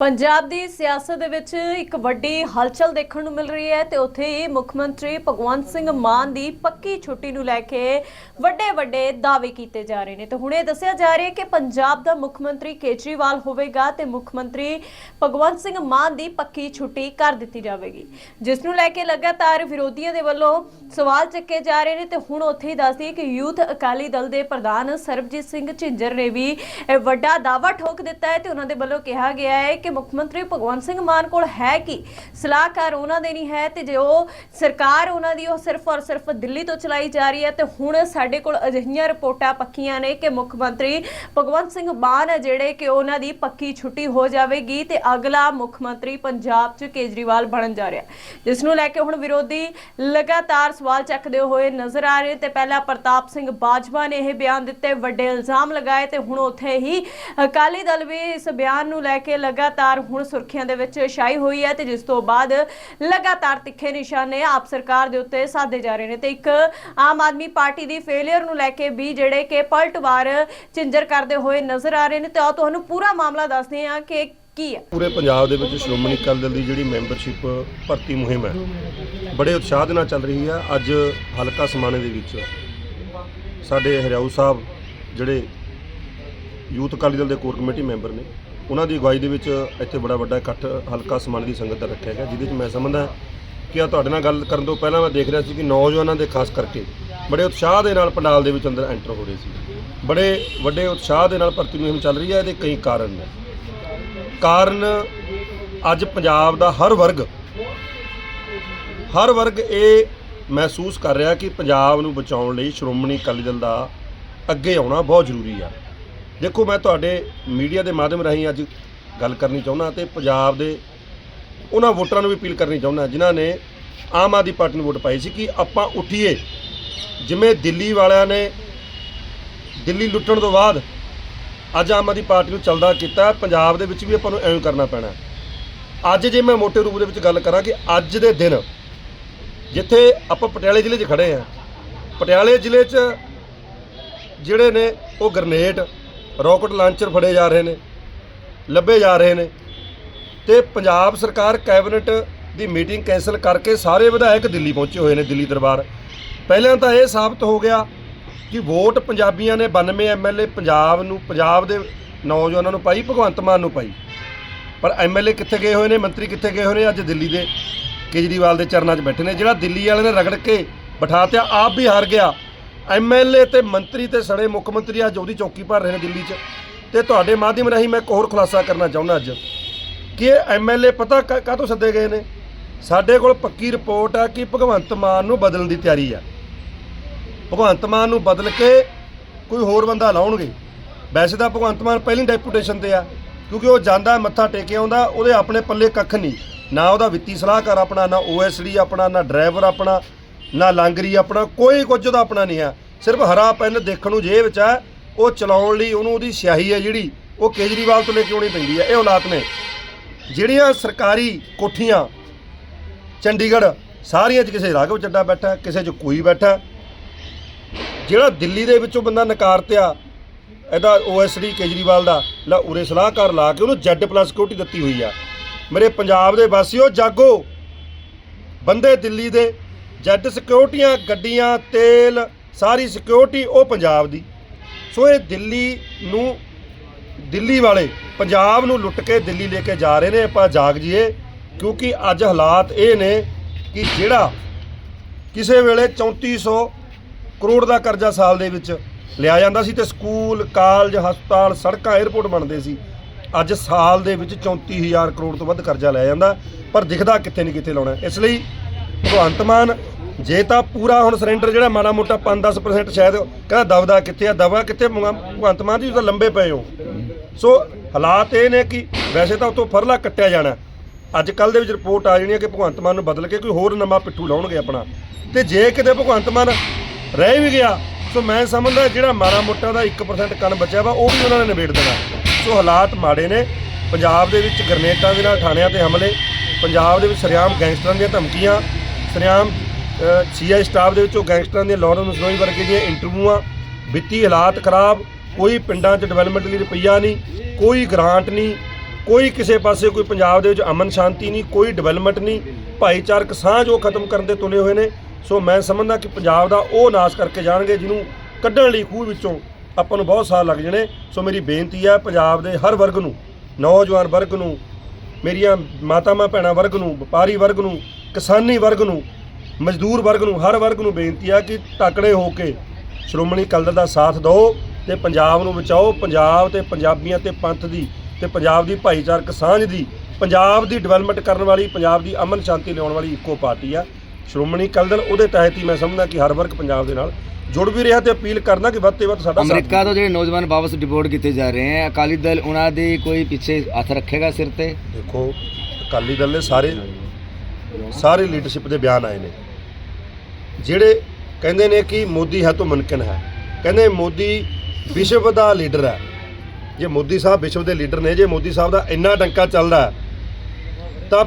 ਪੰਜਾਬ ਦੀ ਸਿਆਸਤ ਦੇ ਵਿੱਚ ਇੱਕ ਵੱਡੀ ਹਲਚਲ ਦੇਖਣ ਨੂੰ ਮਿਲ ਰਹੀ ਹੈ ਤੇ ਉੱਥੇ ਹੀ ਮੁੱਖ ਮੰਤਰੀ ਭਗਵੰਤ ਸਿੰਘ ਮਾਨ ਦੀ ਪੱਕੀ ਛੁੱਟੀ ਨੂੰ ਲੈ ਕੇ ਵੱਡੇ ਵੱਡੇ ਦਾਅਵੇ ਕੀਤੇ ਜਾ ਰਹੇ ਨੇ। ਤੇ ਹੁਣ ਇਹ ਦੱਸਿਆ ਜਾ ਰਿਹਾ ਹੈ ਕਿ ਪੰਜਾਬ ਦਾ ਮੁੱਖ ਮੰਤਰੀ ਕੇਜਰੀਵਾਲ ਹੋਵੇਗਾ ਤੇ ਮੁੱਖ ਮੰਤਰੀ ਭਗਵੰਤ ਸਿੰਘ ਮਾਨ ਦੀ ਪੱਕੀ ਛੁੱਟੀ ਕਰ ਦਿੱਤੀ ਜਾਵੇਗੀ। ਜਿਸ ਨੂੰ ਲੈ ਕੇ ਲਗਾਤਾਰ ਵਿਰੋਧੀਆਂ ਦੇ ਵੱਲੋਂ ਸਵਾਲ ਚੱਕੇ ਜਾ ਰਹੇ ਨੇ ਤੇ ਹੁਣ ਉੱਥੇ ਹੀ ਦੱਸਦੀ ਕਿ ਯੂਥ ਅਕਾਲੀ ਦਲ ਦੇ ਪ੍ਰਧਾਨ ਸਰਬਜੀਤ ਸਿੰਘ ਝਿੰਜਰ ਨੇ ਵੀ ਵੱਡਾ ਦਾਅਵਾ ਠੋਕ ਦਿੱਤਾ ਹੈ ਤੇ ਉਹਨਾਂ ਦੇ ਵੱਲੋਂ ਕਿਹਾ ਗਿਆ ਹੈ ਕਿ ਮੁੱਖ ਮੰਤਰੀ ਭਗਵੰਤ ਸਿੰਘ ਮਾਨ ਕੋਲ ਹੈ ਕਿ? ਸਲਾਹਕਾਰ ਉਹਨਾਂ ਦੇ ਨਹੀਂ ਹੈ ਤੇ ਜੋ ਸਰਕਾਰ ਉਹਨਾਂ ਦੀ, ਉਹ ਸਿਰਫ ਔਰ ਸਿਰਫ ਦਿੱਲੀ ਤੋਂ ਚਲਾਈ ਜਾ ਰਹੀ ਹੈ, ਤੇ ਹੁਣ ਸਾਡੇ ਕੋਲ ਅਜਿਹੀਆਂ ਰਿਪੋਰਟਾਂ ਪੱਕੀਆਂ ਨੇ ਕਿ ਮੁੱਖ ਮੰਤਰੀ ਭਗਵੰਤ ਸਿੰਘ ਮਾਨ ਜਿਹੜੇ ਕਿ ਉਹਨਾਂ ਦੀ ਪੱਕੀ ਛੁੱਟੀ ਹੋ ਜਾਵੇਗੀ ਤੇ ਅਗਲਾ ਮੁੱਖ ਮੰਤਰੀ ਪੰਜਾਬ 'ਚ ਕੇਜਰੀਵਾਲ ਬਣਨ ਜਾ ਰਿਹਾ ਜਿਸ ਨੂੰ ਲੈ ਕੇ ਹੁਣ ਵਿਰੋਧੀ ਲਗਾਤਾਰ ਸਵਾਲ ਚੱਕਦੇ ਹੋਏ ਨਜ਼ਰ ਆ ਰਹੇ ਤੇ ਪਹਿਲਾਂ ਪ੍ਰਤਾਪ ਸਿੰਘ ਬਾਜਵਾ ਨੇ ਇਹ ਬਿਆਨ ਦਿੱਤੇ, ਵੱਡੇ ਇਲਜ਼ਾਮ ਲਗਾਏ ਤੇ ਹੁਣ ਉੱਥੇ ਹੀ ਅਕਾਲੀ ਦਲ ਵੀ ਇਸ ਬਿਆਨ ਨੂੰ ਲੈ ਕੇ ਲਗਾਤਾਰ ਹੁਣ ਸੁਰਖੀਆਂ ਦੇ ਵਿੱਚ ਛਾਈ ਹੋਈ ਹੈ ਤੇ ਜਿਸ ਤੋਂ ਬਾਅਦ ਲਗਾਤਾਰ ਤਿੱਖੇ ਨਿਸ਼ਾਨੇ ਆਪ ਸਰਕਾਰ ਦੇ ਉੱਤੇ ਸਾਧੇ ਜਾ ਰਹੇ ਨੇ ਤੇ ਇੱਕ ਆਮ ਆਦਮੀ ਪਾਰਟੀ ਦੀ ਫੇਲਿਅਰ ਨੂੰ ਲੈ ਕੇ ਵੀ ਜਿਹੜੇ ਕਿ ਪਲਟਵਾਰ ਚਿੰਜਰ ਕਰਦੇ ਹੋਏ ਨਜ਼ਰ ਆ ਰਹੇ ਨੇ ਤੇ ਆ ਤੁਹਾਨੂੰ ਪੂਰਾ ਮਾਮਲਾ ਦੱਸਦੇ ਹਾਂ ਕਿ ਕੀ ਹੈ। ਪੂਰੇ ਪੰਜਾਬ ਦੇ ਵਿੱਚ ਸ਼੍ਰੋਮਣੀ ਅਕਾਲੀ ਦਲ ਦੀ ਜਿਹੜੀ ਮੈਂਬਰਸ਼ਿਪ ਭਰਤੀ ਮੁਹਿੰਮ ਹੈ, ਬੜੇ ਉਤਸ਼ਾਹ ਦੇ ਨਾਲ ਚੱਲ ਰਹੀ ਹੈ। ਅੱਜ ਹਲਕਾ ਸਮਾਣੇ ਦੇ ਵਿੱਚ ਸਾਡੇ ਹਰਿਆਊ ਸਾਹਿਬ, ਜਿਹੜੇ ਯੂਥ ਅਕਾਲੀ ਦਲ ਦੇ ਕੋਰ ਕਮੇਟੀ ਮੈਂਬਰ ਨੇ ਉਹਨਾਂ ਦੀ ਅਗਵਾਈ ਦੇ ਵਿੱਚ ਇੱਥੇ ਬੜਾ ਵੱਡਾ ਇਕੱਠ, ਹਲਕਾ ਸਮਾਨ ਦੀ ਸੰਗਤ ਦਾ ਰੱਖਿਆ ਗਿਆ ਜਿਹਦੇ ਵਿੱਚ ਮੈਂ ਸਮਝਦਾ ਕਿ ਆ ਤੁਹਾਡੇ ਨਾਲ ਗੱਲ ਕਰਨ ਤੋਂ ਪਹਿਲਾਂ ਮੈਂ ਦੇਖ ਰਿਹਾ ਸੀ ਕਿ ਨੌਜਵਾਨਾਂ ਦੇ ਖਾਸ ਕਰਕੇ ਬੜੇ ਉਤਸ਼ਾਹ ਦੇ ਨਾਲ ਪੰਡਾਲ ਦੇ ਵਿੱਚ ਅੰਦਰ ਐਂਟਰ ਹੋ ਰਹੇ ਸੀ। ਬੜੇ ਵੱਡੇ ਉਤਸ਼ਾਹ ਦੇ ਨਾਲ ਭਰਤੀ ਮੁਹਿੰਮ ਚੱਲ ਰਹੀ ਹੈ, ਇਹਦੇ ਕਈ ਕਾਰਨ ਨੇ। ਕਾਰਨ ਅੱਜ ਪੰਜਾਬ ਦਾ ਹਰ ਵਰਗ ਹਰ ਵਰਗ ਇਹ ਮਹਿਸੂਸ ਕਰ ਰਿਹਾ ਕਿ ਪੰਜਾਬ ਨੂੰ ਬਚਾਉਣ ਲਈ ਸ਼੍ਰੋਮਣੀ ਅਕਾਲੀ ਦਲ ਦਾ ਅੱਗੇ ਆਉਣਾ ਬਹੁਤ ਜ਼ਰੂਰੀ ਆ। ਦੇਖੋ, ਮੈਂ ਤੁਹਾਡੇ ਮੀਡੀਆ ਦੇ ਮਾਧਿਅਮ ਰਾਹੀਂ ਅੱਜ ਗੱਲ ਕਰਨੀ ਚਾਹੁੰਦਾ ਤੇ ਪੰਜਾਬ ਦੇ ਉਹਨਾਂ ਵੋਟਰਾਂ ਨੂੰ ਵੀ ਅਪੀਲ ਕਰਨੀ ਚਾਹੁੰਦਾ, ਜਿਨ੍ਹਾਂ ਨੇ ਆਮ ਆਦਮੀ ਪਾਰਟੀ ਨੂੰ ਵੋਟ ਪਾਈ ਸੀ ਕਿ ਆਪਾਂ ਉੱਠੀਏ। ਜਿਵੇਂ ਦਿੱਲੀ ਵਾਲਿਆਂ ਨੇ ਦਿੱਲੀ ਲੁੱਟਣ ਤੋਂ ਬਾਅਦ ਅੱਜ ਆਮ ਆਦਮੀ ਪਾਰਟੀ ਨੂੰ ਚੱਲਦਾ ਕੀਤਾ, ਪੰਜਾਬ ਦੇ ਵਿੱਚ ਵੀ ਆਪਾਂ ਨੂੰ ਐਵੇਂ ਕਰਨਾ ਪੈਣਾ। ਅੱਜ ਜੇ ਮੈਂ ਮੋਟੇ ਰੂਪ ਦੇ ਵਿੱਚ ਗੱਲ ਕਰਾਂ ਕਿ ਅੱਜ ਦੇ ਦਿਨ ਜਿੱਥੇ ਆਪਾਂ ਪਟਿਆਲੇ ਜ਼ਿਲ੍ਹੇ 'ਚ ਖੜੇ ਆ ਪਟਿਆਲੇ ਜ਼ਿਲ੍ਹੇ 'ਚ ਜਿਹੜੇ ਨੇ ਉਹ ਗ੍ਰਨੇਡ ਰਾਕਟ ਲਾਂਚਰ ਫੜੇ ਜਾ ਰਹੇ ਨੇ, ਲੱਭੇ ਜਾ ਰਹੇ ਨੇ ਤੇ ਪੰਜਾਬ ਸਰਕਾਰ ਕੈਬਨਿਟ ਦੀ ਮੀਟਿੰਗ ਕੈਂਸਲ ਕਰਕੇ ਸਾਰੇ ਵਿਧਾਇਕ ਦਿੱਲੀ ਪਹੁੰਚੇ ਹੋਏ ਨੇ, ਦਿੱਲੀ ਦਰਬਾਰ। ਪਹਿਲਾਂ ਤਾਂ ਇਹ ਸਾਬਤ ਹੋ ਗਿਆ ਕਿ ਵੋਟ ਪੰਜਾਬੀਆਂ ਨੇ 92 ਐਮਐਲਏ ਪੰਜਾਬ ਨੂੰ, ਪੰਜਾਬ ਦੇ ਨੌਜਵਾਨਾਂ ਨੂੰ ਪਾਈ, ਭਗਵੰਤ ਮਾਨ ਨੂੰ ਪਾਈ। ਪਰ ਐਮਐਲਏ ਕਿੱਥੇ ਗਏ ਹੋਏ ਨੇ, ਮੰਤਰੀ ਕਿੱਥੇ ਗਏ ਹੋਏ ਨੇ, ਅੱਜ ਦਿੱਲੀ ਦੇ ਕੇਜਰੀਵਾਲ ਦੇ ਚਰਨਾਂ 'ਚ ਬੈਠੇ ਨੇ, ਜਿਹੜਾ ਦਿੱਲੀ ਵਾਲੇ ਨੇ ਰਗੜ ਕੇ ਬਿਠਾਤਿਆ ਆਪ ਵੀ ਹਾਰ ਗਿਆ। ਐਮਐਲਏ ਤੇ ਮੰਤਰੀ ਤੇ ਸੜੇ ਮੁੱਖ ਮੰਤਰੀ ਅੱਜ ਉਹਦੀ ਚੌਕੀ ਭਰ ਰਹੇ ਨੇ ਦਿੱਲੀ 'ਚ। ਤੇ ਤੁਹਾਡੇ ਮਾਧਿਅਮ ਰਾਹੀਂ ਮੈਂ ਇੱਕ ਹੋਰ ਖੁਲਾਸਾ ਕਰਨਾ ਚਾਹੁੰਦਾ ਅੱਜ। ਕਿ ਇਹ ਐਮਐਲਏ ਪਤਾ ਕਾ, ਕਾਹਤੋਂ ਸੱਦੇ ਗਏ ਨੇ? ਸਾਡੇ ਕੋਲ ਪੱਕੀ ਰਿਪੋਰਟ ਆ ਕਿ ਭਗਵੰਤ ਮਾਨ ਨੂੰ ਬਦਲਣ ਦੀ ਤਿਆਰੀ ਆ। ਭਗਵੰਤ ਮਾਨ ਨੂੰ ਬਦਲ ਕੇ ਕੋਈ ਹੋਰ ਬੰਦਾ ਲਾਉਣਗੇ। ਵੈਸੇ ਤਾਂ ਭਗਵੰਤ ਮਾਨ ਪਹਿਲੀ ਡੈਪੂਟੇਸ਼ਨ ਤੇ ਆ, ਕਿਉਂਕਿ ਉਹ ਜਾਂਦਾ, ਮੱਥਾ ਟੇਕੇ ਆਉਂਦਾ, ਉਹਦੇ ਆਪਣੇ ਪੱਲੇ ਕੱਖ ਨਹੀਂ। ਨਾ ਉਹਦਾ ਵਿੱਤੀ ਸਲਾਹਕਾਰ ਆਪਣਾ, ਨਾ ਓਐਸਡੀ ਆਪਣਾ, ਨਾ ਡਰਾਈਵਰ ਆਪਣਾ ਨਾ ਲਾਂਗਰੀ ਆਪਣਾ, ਕੋਈ ਕੁਝ ਉਹਦਾ ਆਪਣਾ ਨਹੀਂ ਆ ਸਿਰਫ ਹਰਾ ਪੈਨ ਦੇਖਣ ਨੂੰ ਜੇਬ ਵਿੱਚ ਆ ਉਹ ਚਲਾਉਣ ਲਈ ਉਹਨੂੰ ਉਹਦੀ ਸਿਆਹੀ ਹੈ ਜਿਹੜੀ, ਉਹ ਕੇਜਰੀਵਾਲ ਤੋਂ ਲੈ ਕੇ ਆਉਣੀ ਪੈਂਦੀ ਹੈ। ਇਹ ਔਲਾਦ ਨੇ। ਜਿਹੜੀਆਂ ਸਰਕਾਰੀ ਕੋਠੀਆਂ, ਚੰਡੀਗੜ੍ਹ, ਸਾਰੀਆਂ 'ਚ ਕਿਸੇ ਰਾਘਵ ਚੱਡਾ ਬੈਠਾ, ਕਿਸੇ 'ਚ ਕੋਈ ਬੈਠਾ। ਜਿਹੜਾ ਦਿੱਲੀ ਦੇ ਵਿੱਚੋਂ ਬੰਦਾ ਨਕਾਰਤਿਆ, ਇਹਦਾ ਓਐਸਡੀ ਕੇਜਰੀਵਾਲ ਦਾ, ਲਾ ਉਰੇ ਸਲਾਹਕਾਰ ਲਾ ਕੇ ਉਹਨੂੰ ਜੈਡ ਪਲੱਸ ਸਿਕਿਉਰਿਟੀ ਦਿੱਤੀ ਹੋਈ ਆ। ਮੇਰੇ ਪੰਜਾਬ ਦੇ ਵਾਸੀਓ, ਜਾਗੋ। ਬੰਦੇ ਦਿੱਲੀ ਦੇ ਜੈਡ ਸਿਕਿਉਰਿਟੀਆਂ, ਗੱਡੀਆਂ, ਤੇਲ, ਸਾਰੀ ਸਿਕਿਉਰਿਟੀ ਉਹ ਪੰਜਾਬ ਦੀ। ਸੋ ਇਹ ਦਿੱਲੀ ਨੂੰ, ਦਿੱਲੀ ਵਾਲੇ ਪੰਜਾਬ ਨੂੰ ਲੁੱਟ ਕੇ ਦਿੱਲੀ ਲੈ ਕੇ ਜਾ ਰਹੇ ਨੇ, ਆਪਾਂ ਜਾਗ ਜੀਏ ਕਿਉਂਕਿ ਅੱਜ ਹਾਲਾਤ ਇਹ ਨੇ ਕਿ ਜਿਹੜਾ ਕਿਸੇ ਵੇਲੇ 3400 ਕਰੋੜ ਦਾ ਕਰਜ਼ਾ ਸਾਲ ਦੇ ਵਿੱਚ ਲਿਆ ਜਾਂਦਾ ਸੀ ਤੇ ਸਕੂਲ, ਕਾਲਜ, ਹਸਪਤਾਲ, ਸੜਕਾਂ 에ਅਰਪੋਰਟ ਬਣਦੇ ਸੀ, ਅੱਜ ਸਾਲ ਦੇ ਵਿੱਚ 34000 ਕਰੋੜ ਤੋਂ ਵੱਧ ਕਰਜ਼ਾ ਲਿਆ ਜਾਂਦਾ, ਪਰ ਦਿਖਦਾ ਕਿੱਥੇ ਨਹੀਂ ਕਿੱਥੇ ਲਾਉਣਾ ਇਸ ਲਈ ਭਗਵੰਤ ਮਾਨ, ਜੇ ਤਾਂ ਪੂਰਾ ਹੁਣ ਸਰੈਂਡਰ ਜਿਹੜਾ ਮਾੜਾ ਮੋਟਾ 5-10% ਸ਼ਾਇਦ ਕਹਿੰਦਾ ਦਬਦਾ ਕਿੱਥੇ ਆ ਦਬਾ ਕਿੱਥੇ ਭਗਵੰ- ਭਗਵੰਤ ਮਾਨ ਜੀ ਤੁਸੀਂ ਤਾਂ ਲੰਬੇ ਪਏ ਹੋ। ਸੋ ਹਾਲਾਤ ਇਹ ਨੇ ਕਿ ਵੈਸੇ ਤਾਂ ਉਤੋਂ ਫਰਲਾ ਕੱਟਿਆ ਜਾਣਾ। ਅੱਜ ਕੱਲ ਦੇ ਵਿੱਚ ਰਿਪੋਰਟ ਆ ਜਾਣੀ ਹੈ ਕਿ ਭਗਵੰਤ ਮਾਨ ਨੂੰ ਬਦਲ ਕੇ ਕੋਈ ਹੋਰ ਨਵਾਂ ਪਿੱਠੂ ਲਾਉਣਗੇ ਆਪਣਾ। ਤੇ ਜੇ ਕਿਤੇ ਭਗਵੰਤ ਮਾਨ ਰਹਿ ਵੀ ਗਿਆ, ਸੋ ਮੈਂ ਸਮਝਦਾ ਜਿਹੜਾ ਮਾੜਾ ਮੋਟਾ ਦਾ 1% ਕੰਨ ਬਚਿਆ ਵਾ, ਉਹ ਵੀ ਉਹਨਾਂ ਨੇ ਨਿਬੇੜ ਦੇਣਾ। ਸੋ ਹਾਲਾਤ ਮਾੜੇ ਨੇ। ਪੰਜਾਬ ਦੇ ਵਿੱਚ ਗਰਨੇਟਾਂ ਦੇ ਨਾਲ ਥਾਣਿਆਂ ਤੇ ਹਮਲੇ, ਪੰਜਾਬ ਦੇ ਵਿੱਚ ਸਰਿਆਮ ਗੈਂਗਸਟਰਾਂ ਦੀਆਂ ਧਮਕੀਆਂ ਸਰਿਆਮ ਸੀਆਈ ਸਟਾਫ ਦੇ ਵਿੱਚੋਂ ਗੈਂਗਸਟਰਾਂ ਦੀਆਂ ਲਾਰੈਂਸ ਨੋਈ ਵਰਗੇ ਦੀਆਂ ਇੰਟਰਵਿਊਆਂ ਵਿੱਤੀ ਹਾਲਾਤ ਖਰਾਬ, ਕੋਈ ਪਿੰਡਾਂ 'ਚ ਡਿਵੈਲਪਮੈਂਟ ਲਈ ਰੁਪਈਆ ਨਹੀਂ, ਕੋਈ ਗ੍ਰਾਂਟ ਨਹੀਂ, ਕੋਈ ਕਿਸੇ ਪਾਸੇ, ਕੋਈ ਪੰਜਾਬ ਦੇ ਵਿੱਚ ਅਮਨ ਸ਼ਾਂਤੀ ਨਹੀਂ, ਕੋਈ ਡਿਵੈਲਪਮੈਂਟ ਨਹੀਂ, ਭਾਈਚਾਰਕ ਸਾਂਝ ਉਹ ਖਤਮ ਕਰਨ ਦੇ ਤੁਲੇ ਹੋਏ ਨੇ। ਸੋ ਮੈਂ ਸਮਝਦਾ ਕਿ ਪੰਜਾਬ ਦਾ ਉਹ ਨਾਸ਼ ਕਰਕੇ ਜਾਣਗੇ ਜਿਹਨੂੰ ਕੱਢਣ ਲਈ ਖੂਹ ਵਿੱਚੋਂ ਆਪਾਂ ਨੂੰ ਬਹੁਤ ਸਾਲ ਲੱਗ ਜਾਣੇ। ਸੋ ਮੇਰੀ ਬੇਨਤੀ ਹੈ, ਪੰਜਾਬ ਦੇ ਹਰ ਵਰਗ ਨੂੰ, ਨੌਜਵਾਨ ਵਰਗ ਨੂੰ, ਮੇਰੀਆਂ ਮਾਤਾਵਾਂ, ਭੈਣਾਂ ਵਰਗ ਨੂੰ, ਵਪਾਰੀ ਵਰਗ ਨੂੰ ਕਿਸਾਨੀ ਵਰਗ ਨੂੰ ਮਜ਼ਦੂਰ ਵਰਗ ਨੂੰ ਹਰ ਵਰਗ ਨੂੰ ਬੇਨਤੀ ਹੈ ਕਿ ਤਕੜੇ ਹੋ ਕੇ ਸ਼੍ਰੋਮਣੀ ਕਲਦਰ ਦਾ ਸਾਥ ਦਿਓ ਤੇ ਪੰਜਾਬ ਨੂੰ ਬਚਾਓ ਪੰਜਾਬ ਤੇ ਪੰਜਾਬੀਆਂ ਤੇ ਪੰਥ ਦੀ ਤੇ ਪੰਜਾਬ ਦੀ ਭਾਈਚਾਰਕ ਸਾਂਝ ਦੀ ਪੰਜਾਬ ਦੀ ਡਿਵੈਲਪਮੈਂਟ ਕਰਨ ਵਾਲੀ ਪੰਜਾਬ ਦੀ ਅਮਨ ਸ਼ਾਂਤੀ ਲਿਆਉਣ ਵਾਲੀ ਇੱਕੋ ਪਾਰਟੀ ਆ। ਸ਼੍ਰੋਮਣੀ ਕਲਦਰ ਉਹਦੇ ਤਹਿਤ ਹੀ ਮੈਂ ਸਮਝਦਾ ਕਿ ਹਰ ਵਰਗ ਪੰਜਾਬ ਦੇ ਨਾਲ ਜੁੜ ਵੀ ਰਿਹਾ ਤੇ ਅਪੀਲ ਕਰਦਾ ਕਿ ਵੱਧ ਤੋਂ ਵੱਧ ਸਾਡਾ ਅਮਰੀਕਾ ਤੋਂ ਜਿਹੜੇ ਨੌਜਵਾਨ ਵਾਪਸ ਡਿਪੋਰਟ ਕੀਤੇ ਜਾ ਰਹੇ ਹਨ ਅਕਾਲੀ ਦਲ ਉਹਨਾਂ ਦੇ ਕੋਈ ਪਿੱਛੇ ਹੱਥ ਰੱਖੇਗਾ ਸਿਰ ਤੇ? ਦੇਖੋ ਅਕਾਲੀ ਦਲ ਦੇ ਸਾਰੇ ਸਾਰੇ ਲੀਡਰਸ਼ਿਪ ਦੇ ਬਿਆਨ ਆਏ ਨੇ। ਜਿਹੜੇ ਕਹਿੰਦੇ ਨੇ ਕਿ ਮੋਦੀ ਹੈ ਤੋਂ ਮੁਮਕਿਨ ਹੈ, ਕਹਿੰਦੇ ਮੋਦੀ ਵਿਸ਼ਵ ਦਾ ਲੀਡਰ ਹੈ। ਜੇ ਮੋਦੀ ਸਾਹਿਬ ਵਿਸ਼ਵ ਦੇ ਲੀਡਰ ਨੇ, ਜੇ ਮੋਦੀ ਸਾਹਿਬ ਦਾ ਇੰਨਾ ਡੰਕਾ ਚੱਲਦਾ ਤਾਂ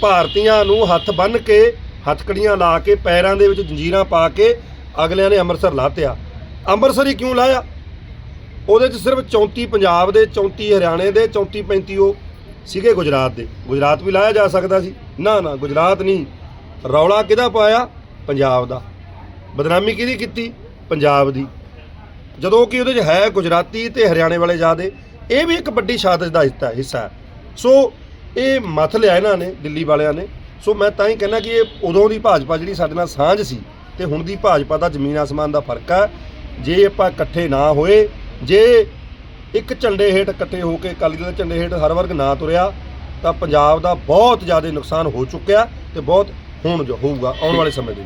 ਭਾਰਤੀਆਂ ਨੂੰ ਹੱਥ ਬੰਨ੍ਹ ਕੇ, ਹੱਥਕੜੀਆਂ ਲਾ ਕੇ, ਪੈਰਾਂ ਦੇ ਵਿੱਚ ਜੰਜੀਰਾਂ ਪਾ ਕੇ ਅਗਲਿਆਂ ਨੇ ਅੰਮ੍ਰਿਤਸਰ ਲਾਤਿਆ। ਅੰਮ੍ਰਿਤਸਰ ਹੀ ਕਿਉਂ ਲਾਇਆ? ਉਹਦੇ 'ਚ ਸਿਰਫ 34 ਪੰਜਾਬ ਦੇ 34 ਹਰਿਆਣੇ ਦੇ 34 35 ਉਹ ਸੀਗੇ ਗੁਜਰਾਤ ਦੇ। ਗੁਜਰਾਤ ਵੀ ਲਾਇਆ ਜਾ ਸਕਦਾ ਸੀ। ਨਾ ਨਾ, ਗੁਜਰਾਤ ਨਹੀਂ। ਰੌਲਾ ਕਿਹਦਾ ਪਾਇਆ? ਪੰਜਾਬ ਦਾ। ਬਦਨਾਮੀ ਕਿਹਦੀ ਕੀਤੀ? ਪੰਜਾਬ ਦੀ। ਜਦੋਂ ਕਿ ਉਹਦੇ 'ਚ ਹੈ ਗੁਜਰਾਤੀ ਤੇ ਹਰਿਆਣੇ ਵਾਲੇ ਜ਼ਿਆਦੇ, ਇਹ ਵੀ ਇੱਕ ਵੱਡੀ ਸ਼ਹਾਦਤ ਦਾ ਹਿੱਸਾ ਹਿੱਸਾ ਹੈ। ਸੋ ਇਹ ਮੱਥ ਲਿਆ ਇਹਨਾਂ ਨੇ, ਦਿੱਲੀ ਵਾਲਿਆਂ ਨੇ। ਸੋ ਮੈਂ ਤਾਂ ਹੀ ਕਹਿੰਦਾ ਕਿ ਇਹ ਉਦੋਂ ਦੀ ਭਾਜਪਾ ਜਿਹੜੀ ਸਾਡੇ ਨਾਲ ਸਾਂਝ ਸੀ ਤੇ ਹੁਣ ਦੀ ਭਾਜਪਾ ਦਾ ਜ਼ਮੀਨ ਆਸਮਾਨ ਦਾ ਫ਼ਰਕ ਹੈ। ਜੇ ਆਪਾਂ ਇਕੱਠੇ ਨਾ ਹੋਏ, ਜੇ ਇੱਕ ਝੰਡੇ ਹੇਠ ਇਕੱਠੇ ਹੋ ਕੇ ਅਕਾਲੀ ਦਲ ਦੇ ਝੰਡੇ ਹੇਠ ਹਰ ਵਰਗ ਨਾ ਤੁਰਿਆ ਤਾਂ ਪੰਜਾਬ ਦਾ ਬਹੁਤ ਜ਼ਿਆਦਾ ਨੁਕਸਾਨ ਹੋ ਚੁੱਕਿਆ ਤੇ ਬਹੁਤ ਹੋਣ ਜੋ ਹੋਊਗਾ, ਆਉਣ ਵਾਲੇ ਸਮੇਂ ਦੇ ਵਿੱਚ।